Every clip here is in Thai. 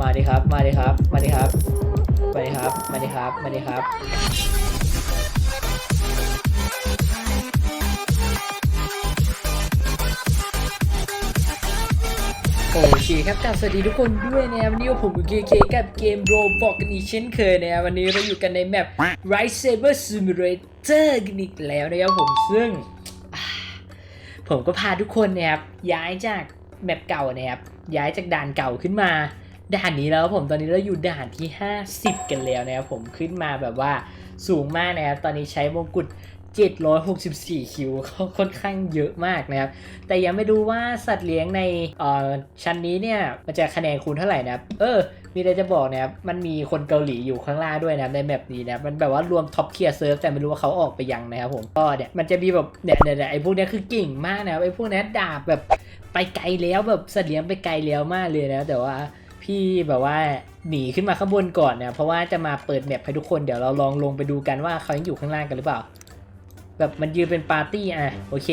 มาดิครับ มาดิครับ มาดิครับ มาดิครับ มาดิครับ มาดิครับ โอเคครับกลับสวัสดีทุกคนด้วยนะครับวันนี้ผมกับ KK กับเกม Roblox กันอีกเช่นเคยนะครับวันนี้เราอยู่กันในแมป Right Saber Simulator กันอีกแล้วนะครับผมซึ่ง ผมก็พาทุกคนนะครับย้ายจากแมปเก่านะครับย้ายจากด่านเก่าขึ้นมา ด่านนี้แล้วผมตอนนี้เราอยู่ด่านที่ 50 กันแล้วนะครับผมขึ้นมาแบบว่าสูงมากนะครับตอนนี้ใช้มงกุฎ764 คิวก็ค่อนข้างเยอะมากนะครับ แต่ยังไม่ดูว่าสัตว์เลี้ยงในเอ่อชั้นนี้เนี่ย มันจะคะแนนคูณเท่าไหร่นะครับ เออ มีอะไรจะบอกนะครับ มันมีคนเกาหลีอยู่ข้างล่างด้วยนะในแมปนี้นะ มันแบบว่ารวมท็อปเทียร์เซิร์ฟแต่ไม่รู้ว่าเขาออกไปยังนะครับผม ก็เนี่ย มันจะมีแบบเนี่ยเนี่ยเนี่ยไอ้พวกเนี้ยคือเก่งมากนะไอ้พวกเนี้ยดาบแบบไปไกลแล้วแบบสัตว์เลี้ยงไปไกลแล้วมากเลยนะ แต่ว่า พี่แบบว่าหนีขึ้นมาข้างบนก่อนเนะเพราะว่าจะมาเปิดแมปให้ทุกคนเดี๋ยวเราลองลงไปดูกันว่าเขายังอยู่ข้างล่างกันหรือเปล่า แบบมันยืนเป็นปาร์ตี้อะโอเค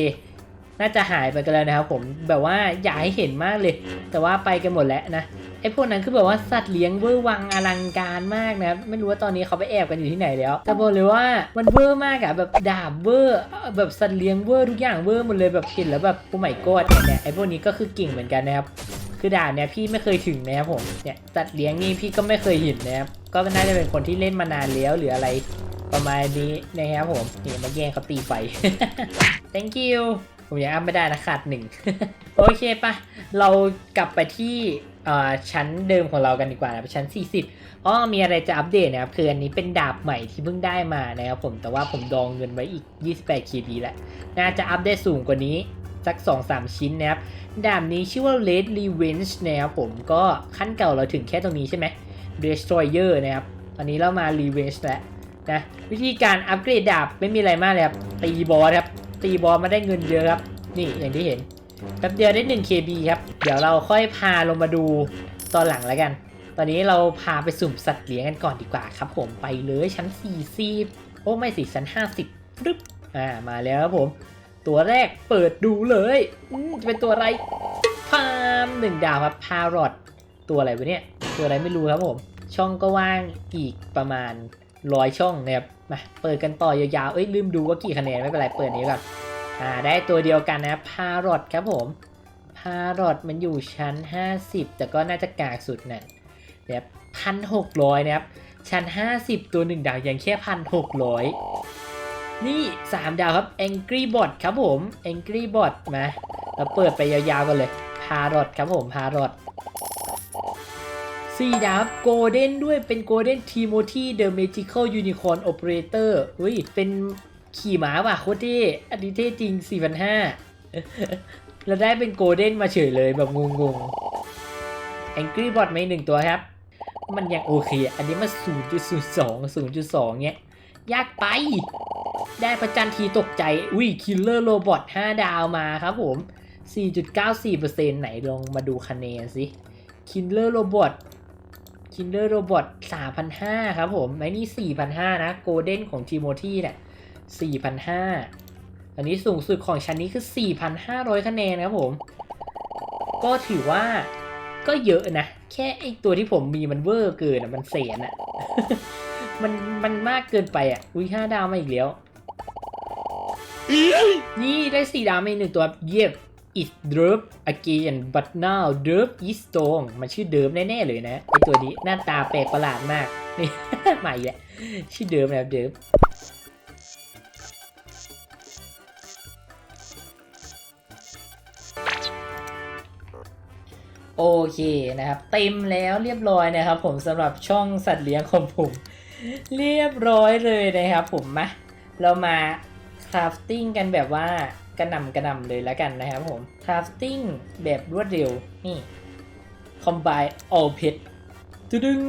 น่าจะหายไปกันแล้วนะครับผมแบบว่าอยากให้เห็นมากเลย แต่ว่าไปกันหมดแล้วนะไอ้พวกนั้นคือแบบว่าสัตว์เลี้ยงเวอร์วังอลังการมากนะครับไม่รู้ว่าตอนนี้เขาไปแอบกันอยู่ที่ไหนแล้วแต่บอกเลยว่ามันเวอร์มากอะแบบดาบเวอร์แบบสัตว์เลี้ยงเวอร์ทุกอย่างเวอร์หมดเลยแบบเห็นแล้วแบบโอ้ไม่กอดเนี่ยไอ้พวกนี้ก็คือเก่งเหมือนกันนะครับ คือด่านเนี่ยพี่ไม่เคยถึงนะครับผมเนี่ยสัตว์เลี้ยงนี่พี่ก็ไม่เคยเห็นนะครับก็น่าจะเป็นคนที่เล่นมานานแล้วหรืออะไรประมาณนี้นะครับผมนี่มาแย่งเขาตีไฟ thank you ผมยังอัพไม่ได้นะขาดหนึ่งโอเคปะเรากลับไปที่อ่อชั้นเดิมของเรากันดีกว่านะชั้น 40อ๋อมีอะไรจะอัปเดตนะครับคืออันนี้เป็นดาบใหม่ที่เพิ่งได้มานะครับผมแต่ว่าผมดองเงินไว้อีก 28 KB แหละน่าจะอัปได้สูงกว่านี้ สัก 2-3 ชิ้นนะครับ ดาบนี้ชื่อว่า Red Revenge นะครับผมก็ขั้นเก่าเราถึงแค่ตรงนี้ใช่ไหม Destroyer นะครับ ตอนนี้เรามา Revenge แล้วนะ วิธีการอัปเกรดดาบไม่มีอะไรมากเลยครับ ตีบอสครับ ตีบอสมาได้เงินเยอะครับ นี่อย่างที่เห็น แป๊บเดียวได้ 1 KB ครับ เดี๋ยวเราค่อยพาลงมาดูตอนหลังแล้วกัน ตอนนี้เราพาไปสุ่มสัตว์เลี้ยงกันก่อนดีกว่าครับ ผมไปเลยชั้น40โอ้ไม่สิชั้น50ฟึบอ่ามาแล้วครับผม ตัวแรกเปิดดูเลยจะเป็นตัวอะไรพามหนึ่งดาวครับพารอดตัวอะไรวะเนี่ยตัวอะไรไม่รู้ครับผม ช่องก็ว่างอีกประมาณร้อยช่องนะครับมาเปิดกันต่อยาวๆเอ้ยลืมดูว่ากี่คะแนนไม่เป็นไรเปิดนี้ก่อนอ่าได้ตัวเดียวกันนะพารอดครับผมพารอดมันอยู่ชั้น 50 แต่ก็น่าจะกากสุดนั่นนะครับพันหกร้อยนะครับชั้น 50 ตัวหนึ่งดาวยังแค่พันหกร้อย นี่ 3 ดาวครับ Angry Bot ครับผม Angry Bot มาเราเปิดไปยาวๆกันเลย พารอดครับผมพารอดสี่ดาบโกลเด้นด้วยเป็นโกลเด้นทีโมธีเดอะเมจิคอลยูนิคอร์นโอเปอเรเตอร์เฮ้ยเป็นขี่ม้าว่ะโคตรเท่อันนี้เท่จริง 4,500เราได้เป็นโกลเด้นมาเฉยเลยแบบงงๆ Angry Bot มาหนึ่งตัวครับ มันยังโอเค อันนี้มา0.02 0.2เงี้ย ยากไป ได้ประจันทีตกใจ อุ้ยคิลเลอร์โรบอท5ดาวมาครับผม 4.94%ไหนลองมาดูคะแนนสิคินเลอร์โรบอทคินเลอร์โรบอท3,500ครับผมไอ้นี่4,500นะ โกลเด้นของทีโมธีเนี่ย4,500อันนี้สูงสุดของชั้นนี้คือ 4,500 คะแนนนะครับผม ก็ถือว่าก็เยอะนะ แค่ไอตัวที่ผมมีมันเวอร์เกินอะ มันเสียนอะ มันมันมากเกินไปอะ อุ้ย5ดาวมาอีกแล้ว นี่ได้4ดาวมาอีกหนึ่งตัว เยียบ is derp again but now derp is strong มันชื่อเดิมแน่ๆเลยนะไอตัวนี้หน้าตาแปลกประหลาดมาก นี่ใหม่แหละชื่อเดิมนะครับเดิมโอเคนะครับ เต็มแล้วเรียบร้อยนะครับ ผมสำหรับช่องสัตว์เลี้ยงของผม เรียบร้อยเลยนะครับผมมาเรามา คราฟติ้งกันแบบว่ากระหน่ำกระหน่ำเลยแล้วกันนะครับผมคราฟติ้งแบบรวดเร็วนี่ combine all pet ตึดึง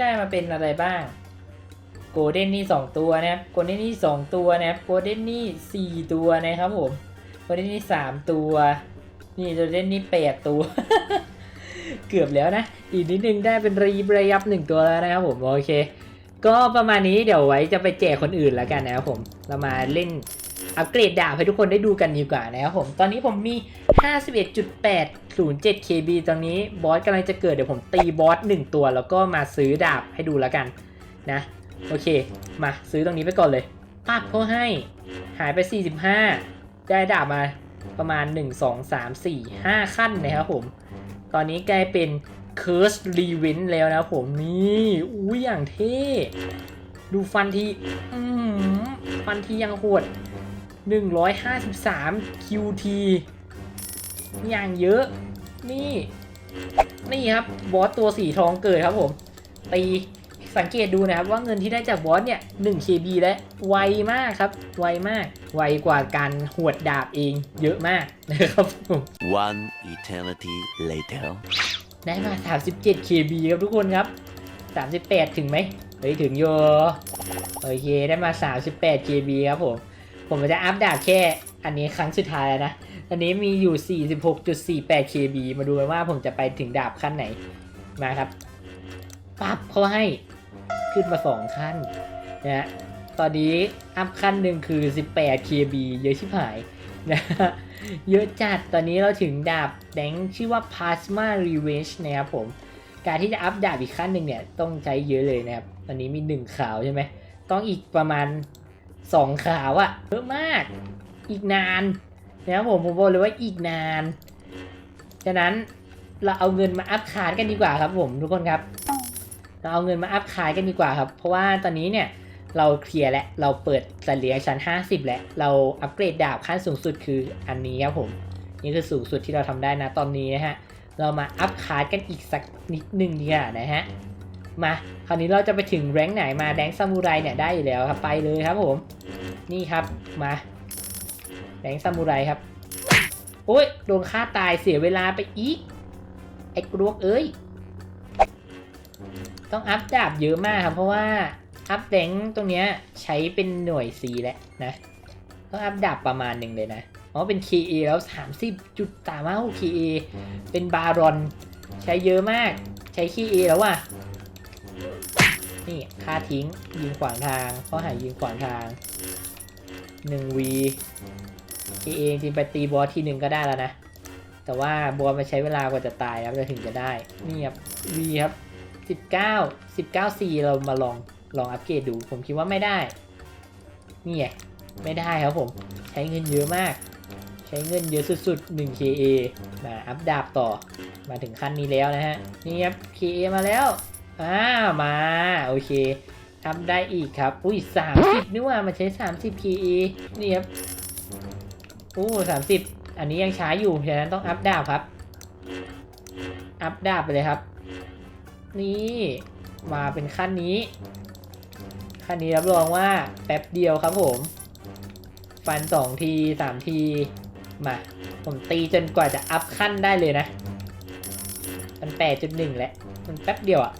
ได้มาเป็นอะไรบ้างโกลเด้นนี่ 2 ตัวนะครับโกลเด้นนี่ 2 ตัวนะครับโกลเด้นนี่ 4 ตัวนะครับผมโกลเด้นนี่ 3 ตัว นี่โกลเด้นนี่ 8 ตัว เกือบแล้วนะ อีกนิดนึงได้เป็นรีบระยับหนึ่งตัวแล้วนะครับผม โอเค ก็ประมาณนี้เดี๋ยวไว้จะไปแจกคนอื่นแล้วกันนะครับผม เรามาเล่น อัปเกรดดาบให้ทุกคนได้ดูกันดีกว่านะครับผม ตอนนี้ผมมี 51.807 KB ตอนนี้บอสกำลังจะเกิดเดี๋ยวผมตีบอส1ตัว แล้วก็มาซื้อดาบให้ดูแล้วกันนะ โอเค มาซื้อตรงนี้ไปก่อนเลยปั๊บเขาให้ หายไป 45 ได้ดาบมาประมาณ 1 2 3 4 5 ขั้นนะครับผม ตอนนี้กลายเป็น Curse r e v e n แล้วนะครับผมนี่อุ้ยอย่างเท่ ดูฟันที อืมฟันทียังโหด 153 QT อย่างเยอะ นี่ นี่ครับ บอสตัวสีทองเกิดครับผม ตีสังเกตดูนะครับว่าเงินที่ได้จากบอสเนี่ย 1 KB แล้วไวมากครับ ไวมาก ไวกว่าการหวดดาบเองเยอะมากนะครับผม One eternity later. ได้มา 37 KB ครับทุกคนครับ 38 ถึงไหมเฮ้ยถึงอยู่โอเค ได้มา 38 KB ครับผม ผมจะอัพดาบแค่อันนี้ครั้งสุดท้ายแล้วนะ อันนี้มีอยู่ 46.48 KB มาดูกันว่าผมจะไปถึงดาบขั้นไหน มาครับ ปั๊บเขาให้ขึ้นมา 2 ขั้นนะฮะ ตอนนี้อัพขั้นหนึ่งคือ 18 KB เยอะชิบหายนะฮะเยอะจัด ตอนนี้เราถึงดาบแดงชื่อว่า Plasma Revenge นะครับผม การที่จะอัพดาบอีกขั้นหนึ่งเนี่ยต้องใช้เยอะเลยนะครับ ตอนนี้มี 1 ขาวใช่ไหม ต้องอีกประมาณ 2ขาวอะเยอะมากอีกนานนะครับผมผมบอกเลยว่าอีกนานฉะนั้นเราเอาเงินมาอัพคาร์ดกันดีกว่าครับผมทุกคนครับ เราเอาเงินมาอัพคาร์ดกันดีกว่าครับ เพราะว่าตอนนี้เนี่ยเราเคลียร์แล้วเราเปิดสัตเลียชั้น 50 แล้ว เราอัปเกรดดาบขั้นสูงสุดคืออันนี้ครับผม นี่คือสูงสุดที่เราทำได้นะตอนนี้นะฮะ เรามาอัพคาร์ดกันอีกสักนิดนึงดีกว่านะฮะ มา คราวนี้เราจะไปถึงแรงค์ไหนมาแรงค์ซามูไรเนี่ยได้อยู่แล้วครับไปเลยครับผมนี่ครับมาแรงค์ซามูไรครับโอ้ยโดนฆ่าตายเสียเวลาไปอีกไอ้กรวกเอ้ยต้องอัพดาบเยอะมากครับเพราะว่าอัพแรงค์ตรงเนี้ยใช้เป็นหน่วยสีแหละนะต้องอัพดาบประมาณหนึ่งเลยนะอ๋อเป็น KA แล้ว 30จุดสามห้า KA เป็นบารอน ใช้เยอะมากใช้ KA แล้วว่ะ นี่ค่าทิ้งยิงขวางทางข้อหายิงขวางทาง 1V KA จริงไปตีบอสทีหนึ่งก็ได้แล้วนะ แต่ว่าบอสมาใช้เวลากว่าจะตายครับจะถึงจะได้นี่ครับ V ครับ19 19 C เรามาลองลองอัปเกรดดู ผมคิดว่าไม่ได้ นี่ไงไม่ได้ครับผม ใช้เงินเยอะมาก ใช้เงินเยอะสุดๆ 1 KA มาอัพดาบต่อ มาถึงขั้นนี้แล้วนะฮะ นี่ครับ KA มาแล้ว อ่ามาโอเคทำได้อีกครับ อุ้ย30นี่ว่ามันใช้30 KA นี่ครับโอ้30อันนี้ยังช้าอยู่ฉะนั้นต้องอัพดาบครับ อัพดาบไปเลยครับ นี่มาเป็นขั้นนี้ ขั้นนี้รับรองว่าแป๊บเดียวครับผม ฟันสองทีสามที มา ผมตีจนกว่าจะอัพขั้นได้เลยนะ มันแปดจุดหนึ่งแหละมันแป๊บเดียวอะ่ะ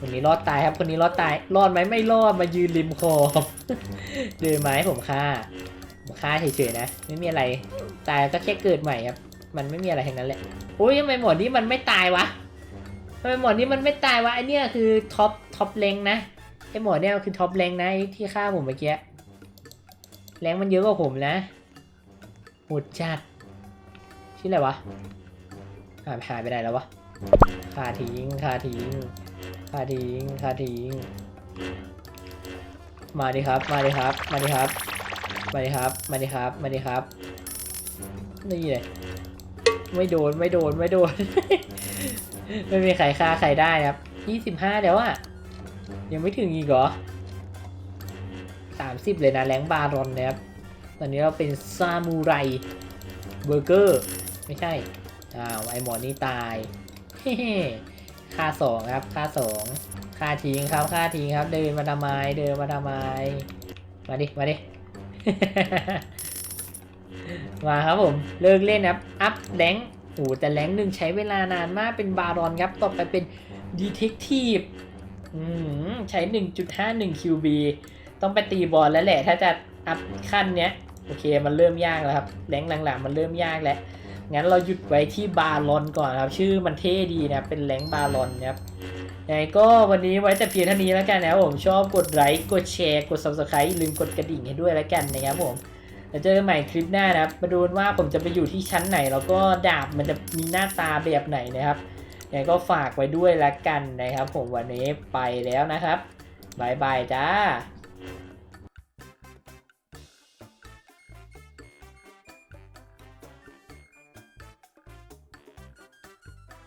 คนนี้รอดตายครับ คนนี้รอดตาย รอดไหมไม่รอด มายืนริมคอบเดินมาให้ผมฆ่า ผมฆ่าเฉยๆนะ ไม่มีอะไร ตายก็แค่เกิดใหม่ครับ มันไม่มีอะไรทั้งนั้นแหละโอ้ยทำไมหมอนี่มันไม่ตายวะทำไมหมอนี่มันไม่ตายวะไอเนี่ยคือท็อปท็อปเลงนะ ไอหมอเนี่ยคือท็อปเลงนะที่ฆ่าผมเมื่อกี้แรงมันเยอะกว่าผมนะโหดจัดชื่ออะไรวะหายหายไปไหนแล้ววะคาทิ้งคาทิ้ง คาทิ้งคาทิ้งมาดิครับ มาดิครับ มาดิครับ มาดิครับ มาดิครับ มาดิครับ นี่เลย ไม่โดน ไม่โดน ไม่โดน ไม่มีใครฆ่าใครได้ครับยี่สิบห้าเดี๋ยวอะยังไม่ถึงอีกเหรอสามสิบเลยนะแรงบารอนนะครับ ตอนนี้เราเป็นซามูไรเบอร์เกอร์ ไม่ใช่ อ้าว ไอหมอนี่ตาย เฮ้ ค่าสองครับ ค่าสองค่าทิ้งครับ ค่าทิ้งครับ เดินมาทำไมเดินมาทำไมมาดิ มาดิ มาครับผม เลิกเล่นครับ อัพแรงโอ้แต่แรงหนึ่งใช้เวลานานมาก เป็นบารอนครับ ต่อไปเป็นดีเทคทีฟใช้ 1.51 QB ต้องไปตีบอลแล้วแหละ ถ้าจะอัพขั้นเนี้ย โอเค มันเริ่มยากแล้วครับ แรงหลังๆ มันเริ่มยากแล้ว งั้นเราหยุดไว้ที่บาลอนก่อนครับชื่อมันเท่ดีนะเป็นแรงบาลอนนะครับยังไงก็วันนี้ไว้แต่เพียงเท่านี้แล้วกันนะครับผมชอบกดไลค์กดแชร์กด subscribe อย่าลืมกดกระดิ่งให้ด้วยแล้วกันนะครับผมเดี๋ยวเจอกันใหม่คลิปหน้านะครับมาดูว่าผมจะไปอยู่ที่ชั้นไหน แล้วก็ดาบมันจะมีหน้าตาแบบไหนนะครับยังไงก็ฝากไว้ด้วยละกันนะครับ ผมวันนี้ไปแล้วนะครับบายบายจ้า